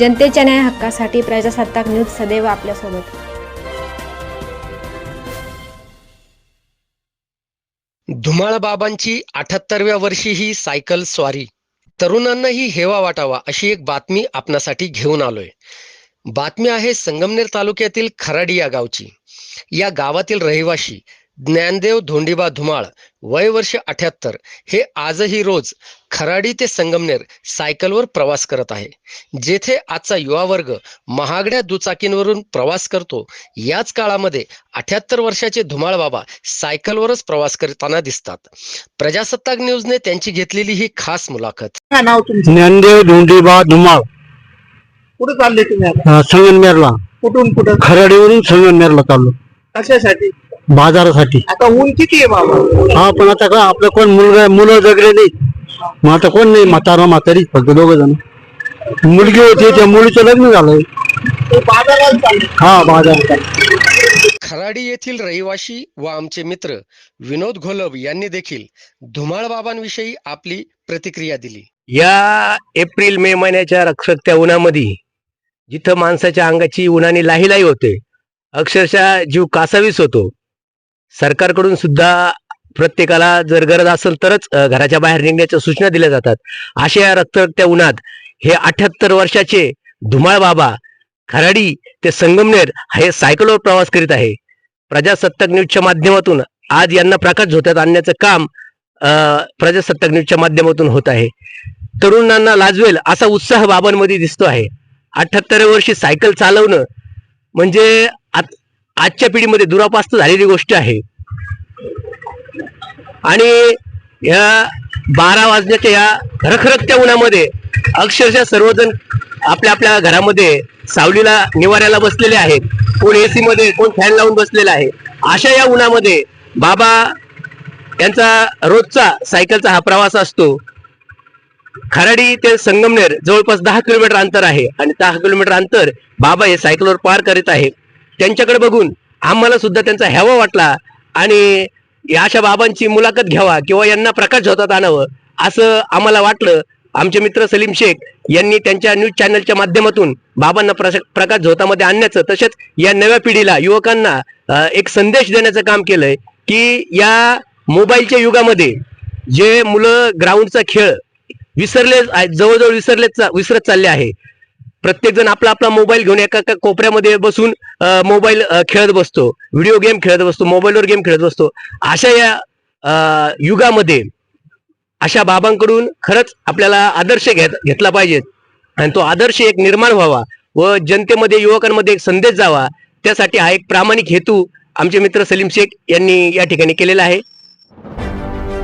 जनतेच्या न्याय हक्कासाठी प्रजासत्ताक न्यूज सदैव आपल्यासोबत. धुमाळ बाबांची अठ्याहत्तरव्या वर्षी ही सायकल स्वारी. तरुणांनाही हेवा वाटावा अशी एक बातमी आपणासाठी घेऊन आलोय. बातमी आहे संगमनेर तालुक्यातील खराडी या गावची. या गावातील रहिवाशी ज्ञानदेव धोंडीबा धुमाळ वय वर्ष अठ्याहत्तर. हे आजही रोज खराडी ते संगमनेर सायकलवर प्रवास करत आहे. जेथे आजचा युवा वर्ग महागड्या दुचाकींवरून प्रवास करतो याच काळामध्ये अठ्याहत्तर वर्षाचे धुमाळ बाबा सायकलवरच प्रवास करताना दिसतात. प्रजासत्ताक न्यूजने त्यांची घेतलेली ही खास मुलाखत. नाव तुमचं? ज्ञानदेव धोंडीबा धुमाळ. कुठे चालले तुम्ही संगमनेरला. कुठून कुठं? खराडीवरून संगमनेरला चाललो. कशासाठी? बाजारासाठी. आता ऊन किती आहे बाबा? हा पण आता का आपलं कोण मुलगा मुलं जगले नाही मग आता कोण नाही म्हातारा म्हातारी फक्त दोघ जण. मुलगी होती त्या मुलीचं लग्न झालंय. ते बाजारात चालले हा बाजार खराडी येथील रहिवाशी व आमचे मित्र विनोद घोलव यांनी देखील धुमाळ बाबांविषयी आपली प्रतिक्रिया दिली. या एप्रिल मे महिन्याच्या रखरखत्या उन्हामध्ये जिथं माणसाच्या अंगाची उन्हाने लाही होते अक्षरशः जीव कासावीस होतो. सरकारकडून सुद्धा प्रत्येकाला जर गरज असेल तरच घराच्या बाहेर निघण्याच्या सूचना दिल्या जातात. अशा या रक्तरक्त्या उन्हात हे अठ्याहत्तर वर्षाचे धुमाळ बाबा खराडी ते संगमनेर हे सायकलवर प्रवास करीत आहे. प्रजासत्ताक न्यूजच्या माध्यमातून आज यांना प्रकाश झोत्यात आणण्याचं काम प्रजासत्ताक न्यूजच्या माध्यमातून होत आहे. तरुणांना लाजवेल असा उत्साह बाबांमध्ये दिसतो आहे. अठ्याहत्तर वर्षी सायकल चालवणं म्हणजे आजच्या पिढीमध्ये दुरापास्त झालेली गोष्ट आहे. आणि या बारा वाजण्याच्या या रखरखत्या उन्हामध्ये अक्षरशः सर्वजण आपल्या आपल्या घरामध्ये सावलीला निवाऱ्याला बसलेले आहेत. कोण एसी मध्ये कोण फॅन लावून बसलेला आहे. अशा या उन्हामध्ये बाबा यांचा रोजचा सायकलचा हा प्रवास असतो. खराडी ते संगमनेर जवळपास दहा किलोमीटर अंतर आहे. आणि दहा किलोमीटर अंतर बाबा हे सायकलवर पार करीत आहे त्यांच्याकडे बघून आम्हाला सुद्धा त्यांचा ह्यावा वाटला आणि या अशा बाबांची मुलाखत घ्यावा किंवा यांना प्रकाश होतात आणावं असं आम्हाला वाटलं. आमचे मित्र सलीम शेख यांनी त्यांच्या न्यूज चॅनलच्या माध्यमातून बाबांना प्रश- प्रकाश झोतामध्ये आणण्याचं तसेच या नव्या पिढीला युवकांना एक संदेश देण्याचं काम केलंय की या मोबाईलच्या युगामध्ये जे मुलं ग्राउंडचा खेळ विसरले जवळजवळ विसरले विसरत चालले आहे प्रत्येकजण आपला आपला मोबाईल घेऊन एका एका कोपऱ्यामध्ये बसून मोबाईल खेळत बसतो. व्हिडिओ गेम खेळत बसतो मोबाईलवर गेम खेळत बसतो. अशा या युगामध्ये अशा बाबांकडून खरंच आपल्याला आदर्श घेत घेतला पाहिजे. आणि तो आदर्श एक निर्माण व्हावा व जनतेमध्ये युवकांमध्ये एक संदेश जावा. त्यासाठी हा एक प्रामाणिक हेतू आमचे मित्र सलीम शेख यांनी या ठिकाणी केलेला आहे.